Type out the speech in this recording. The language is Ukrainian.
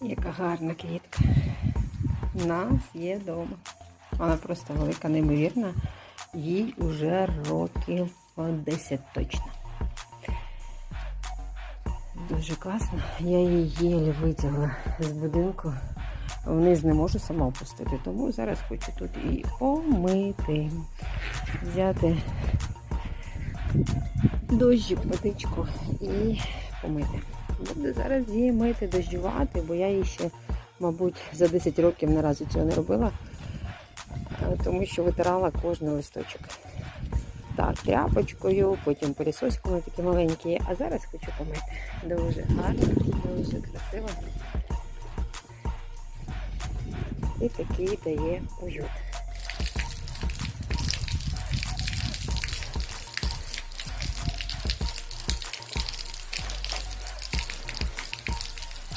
Яка гарна квітка. У нас є вдома. Вона просто велика, неймовірна. Їй уже років 10 точно. Дуже класно. Я її єлі витягла з будинку. Вниз не можу сама опустити, тому зараз хочу тут і помити. Взяти дощик, водичку і помити. Буду зараз її мити, дощувати, бо я її ще, мабуть, за 10 років ні разу цього не робила, е, тому що витирала кожен листочок. Так, тряпочкою, потім пилісоськами такі маленькі, а зараз хочу помити. Дуже гарно, дуже красиво. І такий дає уют.